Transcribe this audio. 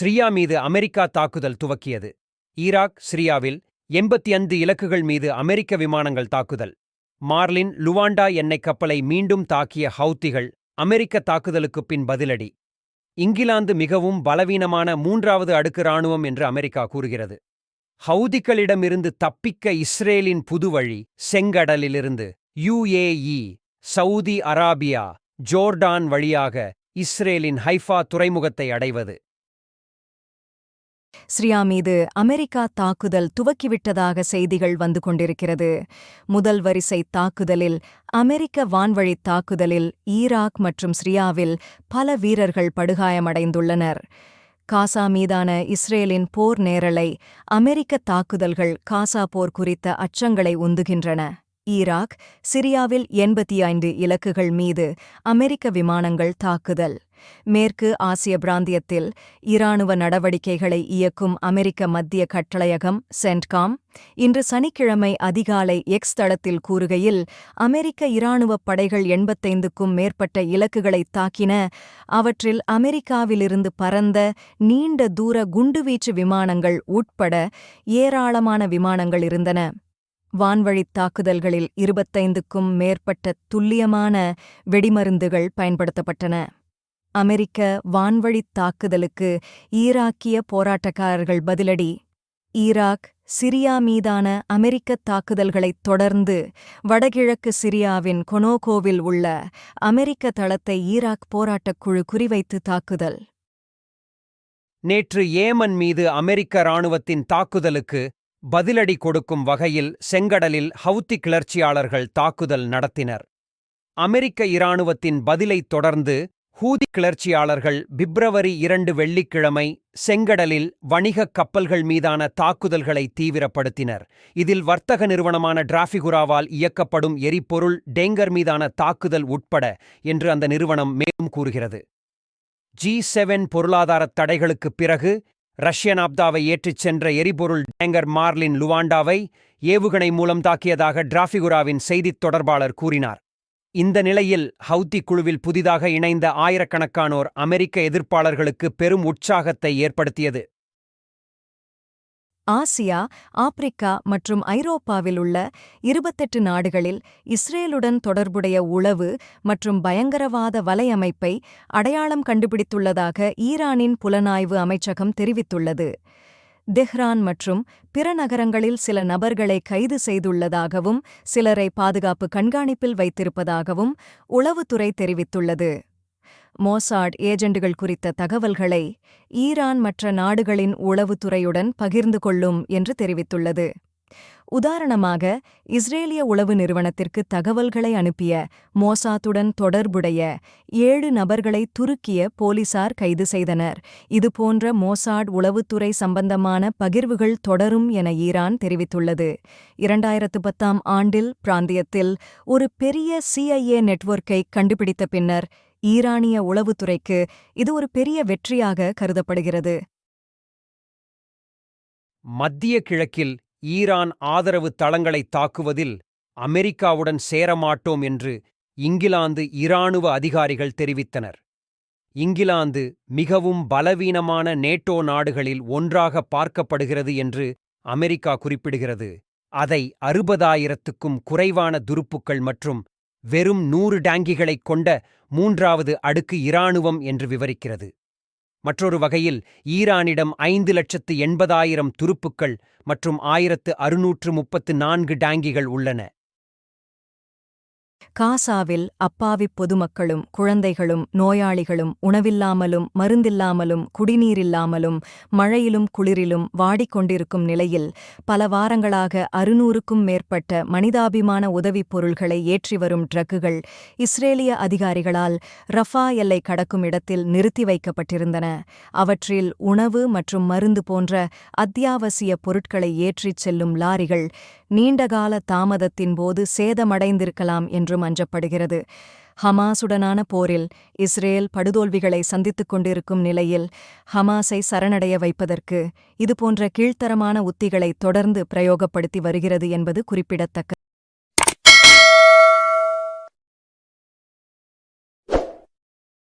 Syria மீது America தாக்குதல் துவக்கியது. Iraq சிரியாவில் எண்பத்தி ஐந்து இலக்குகள் மீது அமெரிக்க விமானங்கள் தாக்குதல். மார்லின் லுவாண்டா எண்ணெய் கப்பலை மீண்டும் தாக்கிய ஹவுத்திகள் அமெரிக்க தாக்குதலுக்குப் பின் பதிலடி. இங்கிலாந்து மிகவும் பலவீனமான மூன்றாவது அடுக்கு இராணுவம் என்று அமெரிக்கா கூறுகிறது. ஹவுதிகளிடமிருந்து தப்பிக்க இஸ்ரேலின் புதுவழி செங்கடலிலிருந்து யுஏஇ சவுதி அராபியா ஜோர்டான் வழியாக இஸ்ரேலின் ஹைஃபா துறைமுகத்தை அடைவது. சிரியா மீது அமெரிக்கா தாக்குதல் துவக்கிவிட்டதாக செய்திகள் வந்து கொண்டிருக்கிறது. முதல் வரிசை தாக்குதலில் அமெரிக்க வான்வழி தாக்குதலில் ஈராக் மற்றும் சிரியாவில் பல வீரர்கள் படுகாயமடைந்துள்ளனர். காசா மீதான இஸ்ரேலின் போர் நேரலை அமெரிக்க தாக்குதல்கள் காசா போர் குறித்த அச்சங்களை உந்துகின்றன. ஈராக் சிரியாவில் எண்பத்தி ஐந்து இலக்குகள் மீது அமெரிக்க விமானங்கள் தாக்குதல். மேற்கு ஆசிய பிராந்தியத்தில் இராணுவ நடவடிக்கைகளை இயக்கும் அமெரிக்க மத்திய கட்டளையகம் சென்ட்காம் இன்று சனிக்கிழமை அதிகாலை எக்ஸ் தளத்தில் கூறுகையில் அமெரிக்க இராணுவப் படைகள் எண்பத்தைந்துக்கும் மேற்பட்ட இலக்குகளை தாக்கின அவற்றில் அமெரிக்காவிலிருந்து பறந்த நீண்ட தூர குண்டுவீச்சு விமானங்கள் உட்பட ஏராளமான விமானங்கள் இருந்தன. வான்வழித் தாக்குதல்களில் இருபத்தைந்துக்கும் மேற்பட்ட துல்லியமான வெடிமருந்துகள் பயன்படுத்தப்பட்டன. அமெரிக்க வான்வழித் தாக்குதலுக்கு ஈராக்கிய போராட்டக்காரர்கள் பதிலடி. ஈராக் சிரியா மீதான அமெரிக்கத் தாக்குதல்களைத் தொடர்ந்து வடகிழக்கு சிரியாவின் கொனோகோவில் உள்ள அமெரிக்க தளத்தை ஈராக் போராட்டக் குழு குறிவைத்து தாக்குதல். நேற்று ஏமன் மீது அமெரிக்க இராணுவத்தின் தாக்குதலுக்கு பதிலடி கொடுக்கும் வகையில் செங்கடலில் ஹவுத்தி கிளர்ச்சியாளர்கள் தாக்குதல் நடத்தினர். அமெரிக்க இராணுவத்தின் பதிலைத் தொடர்ந்து ஹூதி கிளர்ச்சியாளர்கள் பிப்ரவரி இரண்டு வெள்ளிக்கிழமை செங்கடலில் வணிகக் கப்பல்கள் மீதான தாக்குதல்களை தீவிரப்படுத்தினர். இதில் வர்த்தக நிறுவனமான டிராஃபிகுராவால் இயக்கப்படும் எரிபொருள் டேங்கர் மீதான தாக்குதல் உட்பட என்று அந்த நிறுவனம் மேலும் கூறுகிறது. ஜி செவன் பொருளாதாரத் தடைகளுக்குப் பிறகு ரஷ்ய நாப்தாவை ஏற்றிச் சென்ற எரிபொருள் டேங்கர் மார்லின் லுவாண்டாவை ஏவுகணை மூலம் தாக்கியதாக டிராஃபிகுராவின் செய்தித் தொடர்பாளர் கூறினார். இந்த நிலையில் ஹவுதி குழுவில் புதிதாக இணைந்த ஆயிரக்கணக்கானோர் அமெரிக்க எதிர்ப்பாளர்களுக்கு பெரும் உற்சாகத்தை ஏற்படுத்தியது. ஆசியா ஆப்பிரிக்கா மற்றும் ஐரோப்பாவில் உள்ள இருபத்தெட்டு நாடுகளில் இஸ்ரேலுடன் தொடர்புடைய உளவு மற்றும் பயங்கரவாத வலையமைப்பை அடையாளம் கண்டுபிடித்துள்ளதாக ஈரானின் புலனாய்வு அமைச்சகம் தெரிவித்துள்ளது. தெஹ்ரான் மற்றும் பிற நகரங்களில் சில நபர்களை கைது செய்துள்ளதாகவும் சிலரை பாதுகாப்பு கண்காணிப்பில் வைத்திருப்பதாகவும் உளவுத்துறை தெரிவித்துள்ளது. மோசாட் ஏஜெண்டுகள் குறித்த தகவல்களை ஈரான் மற்ற நாடுகளின் உளவுத்துறையுடன் பகிர்ந்து கொள்ளும் என்று தெரிவித்துள்ளது. உதாரணமாக இஸ்ரேலிய உளவு நிறுவனத்திற்கு தகவல்களை அனுப்பிய மோசாத்துடன் தொடர்புடைய ஏழு நபர்களை துருக்கிய போலீசார் கைது செய்தனர். இதுபோன்ற மோசாட் உளவுத்துறை சம்பந்தமான பகிர்வுகள் தொடரும் என ஈரான் தெரிவித்துள்ளது. இரண்டாயிரத்து பத்தாம் ஆண்டில் பிராந்தியத்தில் ஒரு பெரிய சிஐஏ நெட்வொர்க்கை கண்டுபிடித்த பின்னர் ஈரானிய உளவுத்துறைக்கு இது ஒரு பெரிய வெற்றியாக கருதப்படுகிறது. மத்திய கிழக்கில் ஈரான் ஆதரவு தளங்களை தாக்குவதில் அமெரிக்காவுடன் சேரமாட்டோம் என்று இங்கிலாந்து இராணுவ அதிகாரிகள் தெரிவித்தனர். இங்கிலாந்து மிகவும் பலவீனமான நேட்டோ நாடுகளில் ஒன்றாக பார்க்கப்படுகிறது என்று அமெரிக்கா குறிப்பிடுகிறது. அதை அறுபதாயிரத்துக்கும் குறைவான துருப்புக்கள் மற்றும் வெறும் நூறு டேங்கிகளைக் கொண்ட மூன்றாவது அடுக்கு இராணுவம் என்று விவரிக்கிறது. மற்றொரு வகையில் ஈரானிடம் ஐந்து லட்சத்து எண்பதாயிரம் துருப்புக்கள் மற்றும் ஆயிரத்து அறுநூற்று முப்பத்து நான்கு டேங்கிகள் உள்ளன. காசாவில் அப்பாவிப் பொதுமக்களும் குழந்தைகளும் நோயாளிகளும் உணவில்லாமலும் மருந்தில்லாமலும் குடிநீரில்லாமலும் மழையிலும் குளிரிலும் வாடிக்கொண்டிருக்கும் நிலையில் பல வாரங்களாக அறுநூறுக்கும் மேற்பட்ட மனிதாபிமான உதவிப் பொருள்களை ஏற்றி வரும் ட்ரக்குகள் இஸ்ரேலிய அதிகாரிகளால் ரஃபா எல்லை கடக்கும் இடத்தில் நிறுத்தி வைக்கப்பட்டிருந்தன. அவற்றில் உணவு மற்றும் மருந்து போன்ற அத்தியாவசிய பொருட்களை ஏற்றிச் செல்லும் லாரிகள் நீண்டகால தாமதத்தின் போது சேதமடைந்திருக்கலாம் என்றும் அஞ்சப்படுகிறது ஹமாசுடனான போரில் இஸ்ரேல் படுதோல்விகளை சந்தித்துக் கொண்டிருக்கும் நிலையில் ஹமாஸை சரணடைய வைப்பதற்கு இதுபோன்ற கீழ்த்தரமான உத்திகளை தொடர்ந்து பிரயோகப்படுத்தி வருகிறது என்பது குறிப்பிடத்தக்க